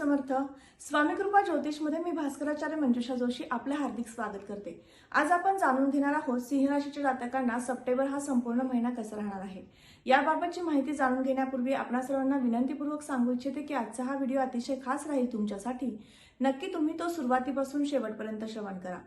समर्थ स्वामी कृपा ज्योतिषमध्ये मी भास्कराचार्य मंजुषा जोशी आपले हार्दिक स्वागत करते. आज आपण जाणून घेणार आहोत सिंह राशीच्या जातकांना सप्टेंबर हा संपूर्ण महिना कसा राहणार आहे? याबाबतची माहिती जाणून घेण्यापूर्वी आपणा सर्वांना विनंतीपूर्वक सांगू इच्छिते की आजचा हा व्हिडिओ अतिशय खास राहील तुमच्यासाठी. नक्की तुम्ही तो सुरुवातीपासून शेवटपर्यंत श्रवण करा.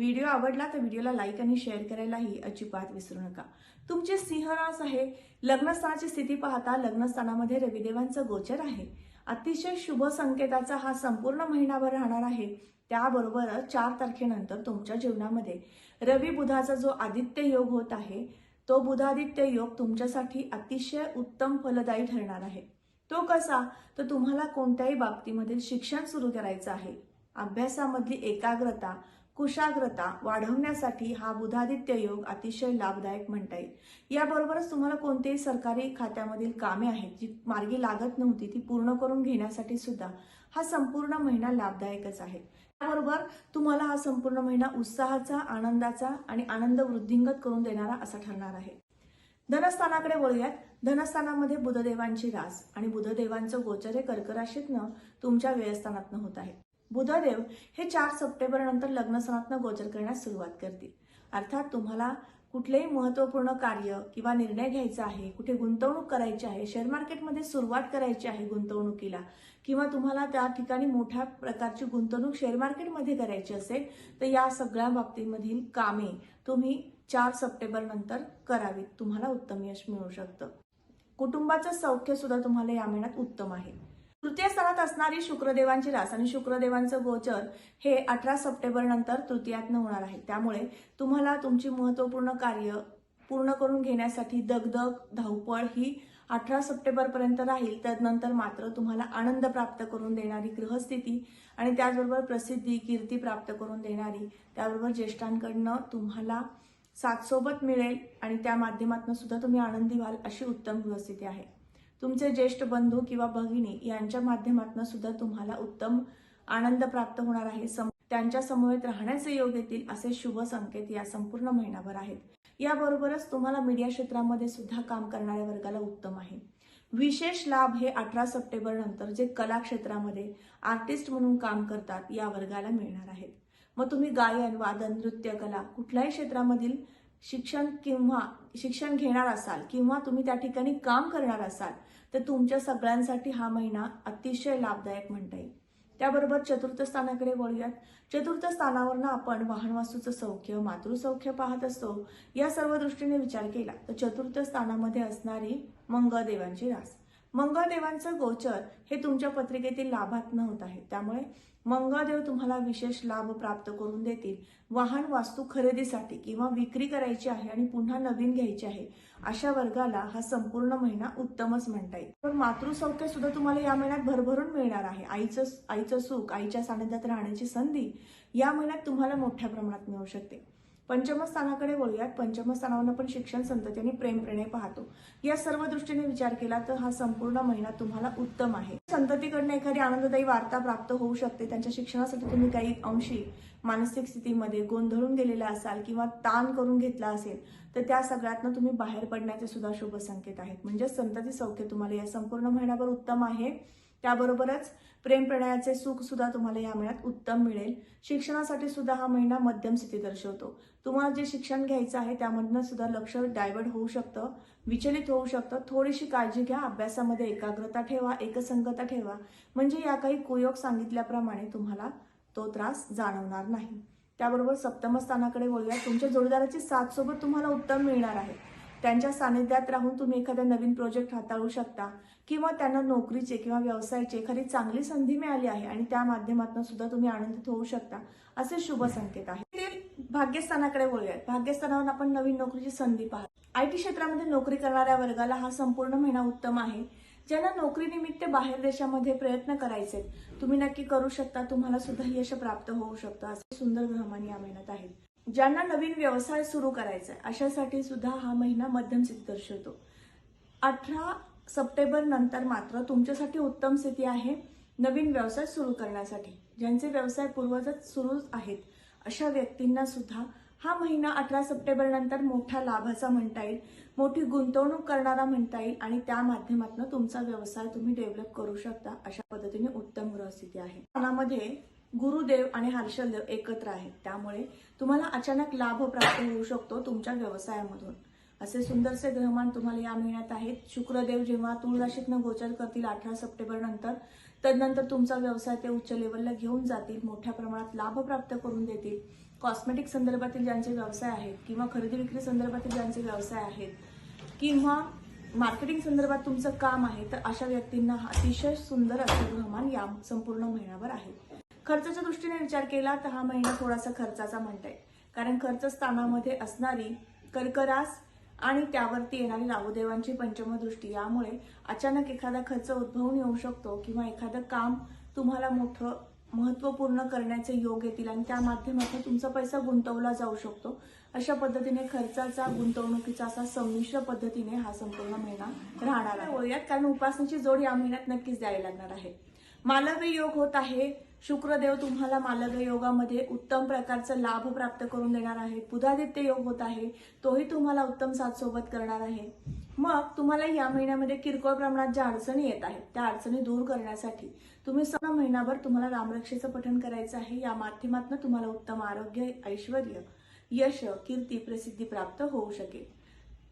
व्हिडिओ आवडला तर व्हिडिओला लाईक आणि शेअर करायलाही अजिबात विसरू नका. तुमचे सिंहरास आहे. लग्नस्थानाची स्थिती पाहता लग्नस्थानामध्ये रविदेवांचं गोचर आहे. अतिशय शुभ संकेताचा हा संपूर्ण महिनाभर राहणार आहे. त्याबरोबरच चार तारखेनंतर तुमच्या जीवनामध्ये रवी बुधाचा जो आदित्य योग होत आहे तो बुधादित्य योग तुमच्यासाठी अतिशय उत्तम फलदायी ठरणार आहे. तो कसा? तर तुम्हाला कोणत्याही बाबतीमध्ये शिक्षण सुरू करायचं आहे. अभ्यासामधली एकाग्रता कुशाग्रता वाढवण्यासाठी हा बुधादित्य योग अतिशय लाभदायक म्हणता येईल. याबरोबरच तुम्हाला कोणतेही सरकारी खात्यामधील कामे आहेत जी मार्गी लागत नव्हती ती पूर्ण करून घेण्यासाठी सुद्धा हा संपूर्ण महिना लाभदायकच आहे. त्याबरोबर तुम्हाला हा संपूर्ण महिना उत्साहाचा आनंदाचा आणि आनंद वृद्धिंगत करून देणारा असा ठरणार आहे. धनस्थानाकडे वळूयात. धनस्थानामध्ये बुधदेवांची रास आणि बुधदेवांचं गोचर हे कर्कराशीतनं तुमच्या व्ययस्थानातनं होत आहे. बुधदेव हे चार सप्टेंबर नंतर लग्नस्थानातनं गोचर करण्यास सुरुवात करतील. अर्थात तुम्हाला कुठलेही महत्त्वपूर्ण कार्य किंवा निर्णय घ्यायचा आहे कुठे गुंतवणूक करायची आहे शेअर मार्केटमध्ये सुरुवात करायची आहे गुंतवणुकीला किंवा तुम्हाला त्या ठिकाणी मोठ्या प्रकारची गुंतवणूक शेअर मार्केटमध्ये करायची असेल तर या सगळ्या बाबतीमधील कामे तुम्ही चार सप्टेंबर नंतर करावीत. तुम्हाला उत्तम यश मिळू शकतं. कुटुंबाचं सौख्य सुद्धा तुम्हाला या महिन्यात उत्तम आहे. तृतीय स्थानात असणारी शुक्रदेवांची रास आणि शुक्रदेवांचं गोचर हे अठरा सप्टेंबर नंतर तृतीयातनं होणार आहे. त्यामुळे तुम्हाला तुमची महत्त्वपूर्ण कार्य पूर्ण करून घेण्यासाठी दगदग धावपळ ही अठरा सप्टेंबर पर्यंत राहील. त्यानंतर मात्र तुम्हाला आनंद प्राप्त करून देणारी ग्रहस्थिती आणि त्याचबरोबर प्रसिद्धी कीर्ती प्राप्त करून देणारी त्याबरोबर ज्येष्ठांकडनं तुम्हाला साथसोबत मिळेल आणि त्या माध्यमातून सुद्धा तुम्ही आनंदी व्हाल अशी उत्तम ग्रहस्थिती आहे. तुमचे ज्येष्ठ बंधू किंवा भगिनी यांच्या माध्यमातून सुद्धा तुम्हाला उत्तम आनंद प्राप्त होणार आहे. सम- त्यांच्या समवेत राहण्याचे योग येतील असे शुभ संकेत या संपूर्ण महिनाभर आहेत. याबरोबरच तुम्हाला मीडिया क्षेत्रामध्ये सुद्धा काम करणाऱ्या वर्गाला उत्तम आहे. विशेष लाभ हे अठरा सप्टेंबर नंतर जे कला क्षेत्रामध्ये आर्टिस्ट म्हणून काम करतात या वर्गाला मिळणार आहेत. मग तुम्ही गायन वादन नृत्यकला कुठल्याही क्षेत्रामधील शिक्षण किंवा शिक्षण घेणार असाल किंवा तुम्ही त्या ठिकाणी काम करणार असाल तर तुमच्या सगळ्यांसाठी हा महिना अतिशय लाभदायक म्हणता येईल. त्याबरोबर चतुर्थ स्थानाकडे वळूयात. चतुर्थ स्थानावरनं आपण वाहन वास्तूचं सौख्य मातृसौख्य पाहत असतो. या सर्व दृष्टीने विचार केला तर चतुर्थ स्थानामध्ये असणारी मंगळदेवांची रास. मंगळदेवांचं गोचर हे तुमच्या पत्रिकेतील लाभात न होत आहे. त्यामुळे मंगळदेव तुम्हाला विशेष लाभ प्राप्त करून देतील. वाहन वास्तू खरेदीसाठी किंवा विक्री करायची आहे आणि पुन्हा नवीन घ्यायची आहे अशा वर्गाला हा संपूर्ण महिना उत्तमच म्हणता येईल. पण मातृसौख्य सुद्धा तुम्हाला या महिन्यात भरभरून मिळणार आहे. आईचं आईचं सुख आईच्या सानिध्यात राहण्याची संधी या महिन्यात तुम्हाला मोठ्या प्रमाणात मिळू शकते. पंचमस्थानाकडे बोलूयात वळूयात पण शिक्षण संतती आणि प्रेमप्रेणे पाहतो. या सर्व दृष्टीने विचार केला तर हा संपूर्ण महिना तुम्हाला उत्तम आहे. संततीकडनं एखादी आनंददायी वार्ता प्राप्त होऊ शकते. त्यांच्या शिक्षणासाठी तुम्ही काही अंशी मानसिक स्थितीमध्ये गोंधळून गेलेला असाल किंवा ताण करून घेतला असेल तर त्या सगळ्यातनं तुम्ही बाहेर पडण्याचे सुद्धा शुभ संकेत आहेत. म्हणजे संतती सौख्य तुम्हाला या संपूर्ण महिन्याभर उत्तम आहे. त्याबरोबरच प्रेम प्रणयाचे सुख सुद्धा तुम्हाला या महिन्यात उत्तम मिळेल. शिक्षणासाठी सुद्धा हा महिना मध्यम स्थिती दर्शवतो. तुम्हाला जे शिक्षण घ्यायचं आहे त्यामधनं सुद्धा लक्ष डायवर्ट होऊ शकतं विचलित होऊ शकतं. थोडीशी काळजी घ्या अभ्यासामध्ये एकाग्रता ठेवा एकसंगता ठेवा. म्हणजे या काही कुयोग सांगितल्याप्रमाणे तुम्हाला तो त्रास जाणवणार नाही. त्याबरोबर सप्तम स्थानाकडे तुमच्या जोडीदाराची साथ सोबत तुम्हाला उत्तम मिळणार आहे. त्यांच्या सानिध्यात राहून तुम्ही एखादा नवीन प्रोजेक्ट हाताळू शकता. किंवा त्यांना नोकरीचे किंवा व्यवसायाची एखादी चांगली संधी मिळाली आहे आणि त्या माध्यमातून सुद्धा तुम्ही आनंदित होऊ शकता. असे शुभ संकेत आहे भाग्यस्थानाकडे बोलूयात भाग्यस्थानावर आपण नवीन नोकरीची संधी पाहतो आयटी क्षेत्रामध्ये नोकरी करणाऱ्या वर्गाला हा संपूर्ण महिना उत्तम आहे. ज्यांना नोकरीनिमित्त बाहेर देशामध्ये प्रयत्न करायचे तुम्ही नक्की करू शकता. तुम्हाला सुद्धा यश प्राप्त होऊ शकतं. असे सुंदर ग्रहमान या महिन्यात आहेत. ज्यांना नवीन व्यवसाय सुरू करायचा आहे अशासाठी सुद्धा हा महिना मध्यम स्थिती दर्शवतो. अठरा सप्टेंबर नंतर मात्र तुमच्यासाठी उत्तम स्थिती आहे नवीन व्यवसाय सुरू करण्यासाठी. ज्यांचे व्यवसाय पूर्वजच सुरू आहेत अशा व्यक्तींना सुद्धा हा महिना अठरा सप्टेंबर नंतर मोठ्या लाभाचा म्हणता येईल मोठी गुंतवणूक करणारा म्हणता येईल आणि त्या माध्यमातून तुमचा व्यवसाय तुम्ही डेव्हलप करू शकता अशा पद्धतीने उत्तम ग्रहस्थिती आहे. मनामध्ये गुरुदेव आणि हर्षलदेव एकत्र आहेत. त्यामुळे तुम्हाला अचानक लाभ प्राप्त होऊ शकतो तुमच्या व्यवसायामधून. असे सुंदरसे ग्रहमान तुम्हाला या महिन्यात आहेत. शुक्रदेव जेव्हा तुळ राशीतनं गोचर करतील अठरा सप्टेंबर नंतर तदनंतर तुमचा व्यवसाय ते उच्च लेवलला घेऊन जातील मोठ्या प्रमाणात लाभ प्राप्त करून देतील. कॉस्मेटिक संदर्भातील ज्यांचे व्यवसाय आहेत किंवा खरेदी विक्री संदर्भातील ज्यांचे व्यवसाय आहेत किंवा मार्केटिंग संदर्भात तुमचं काम आहे तर अशा व्यक्तींना अतिशय सुंदर असं ग्रहमान या संपूर्ण महिन्यावर आहे खर्चाच्या दृष्टीने विचार केला तर हा महिना थोडासा खर्चाचा म्हणता येईल कारण खर्च स्थानामध्ये असणारी कर्करास आणि त्यावरती येणारी राहुदेवांची पंचम दृष्टी यामुळे अचानक एखादा खर्च उद्भवून येऊ शकतो किंवा एखादं काम तुम्हाला मोठं महत्त्वपूर्ण करण्याचे योग येतील आणि त्या माध्यमातून तुमचा पैसा गुंतवला जाऊ शकतो. अशा पद्धतीने खर्चाचा गुंतवणुकीचा असा संमिश्र पद्धतीने हा संपूर्ण महिना राहणार आहे. कारण उपासनेची जोड या महिन्यात नक्कीच द्यावी लागणार आहे. मालव्य योग होत आहे. शुक्रदेव तुम्हाला मालग योगामध्ये उत्तम प्रकारचा लाभ प्राप्त करून देणार आहे. बुधादित्य योग होत आहे. तोही तुम्हाला उत्तम साथ सोबत करणार आहे. मग तुम्हाला या महिन्यामध्ये किरकोळ प्रमाणात ज्या अडचणी येत आहेत त्या अडचणी दूर करण्यासाठी तुम्ही सहा महिनाभर तुम्हाला रामरक्षेचं पठण करायचं आहे. या माध्यमातून तुम्हाला उत्तम आरोग्य ऐश्वर यश कीर्ती प्रसिद्धी प्राप्त होऊ शकेल.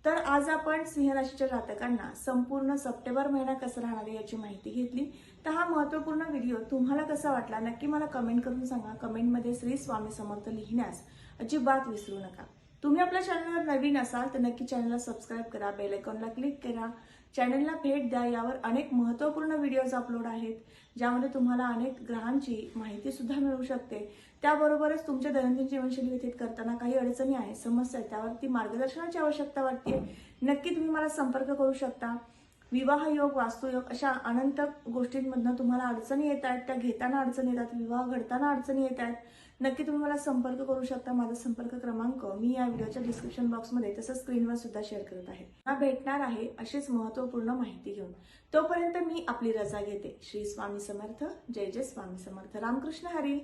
तर आज आपण सिंहराशीच्या जातकांना संपूर्ण सप्टेंबर महिना कसा राहणार आहे याची माहिती घेतली. तर हा महत्त्वपूर्ण व्हिडिओ तुम्हाला कसा वाटला नक्की मला कमेंट करून सांगा. कमेंटमध्ये श्री स्वामी समर्थ लिहिण्यास अजिबात विसरू नका. तुम्ही आपल्या चॅनलवर नवीन असाल तर नक्की चॅनलला सबस्क्राईब करा बेल आयकॉनला क्लिक करा. चॅनलला भेट द्या यावर अनेक महत्त्वपूर्ण व्हिडिओज अपलोड आहेत ज्यामध्ये तुम्हाला अनेक ग्रहांची माहिती सुद्धा मिळू शकते. त्याबरोबरच तुमच्या दैनंदिन जीवनशैली व्यतीत करताना काही अडचणी आहेत समस्या आहेत त्यावरती मार्गदर्शनाची आवश्यकता वाटते. नक्की तुम्ही मला संपर्क करू शकता. विवाह योग वास्तुयोग अशा अनंत गोष्टींमधनं तुम्हाला अडचणी येत आहेत त्या घेताना अडचणी येतात विवाह घडताना अडचणी येत आहेत. नक्की तुम्ही मला संपर्क करू शकता माझा संपर्क क्रमांक. मी या व्हिडिओच्या डिस्क्रिप्शन बॉक्समध्ये तसंच स्क्रीनवर सुद्धा शेअर करत आहे. मला भेटणार आहे अशीच महत्त्वपूर्ण माहिती घेऊन. तोपर्यंत मी आपली रजा घेते. श्री स्वामी समर्थ. जय जय स्वामी समर्थ. रामकृष्ण हरी.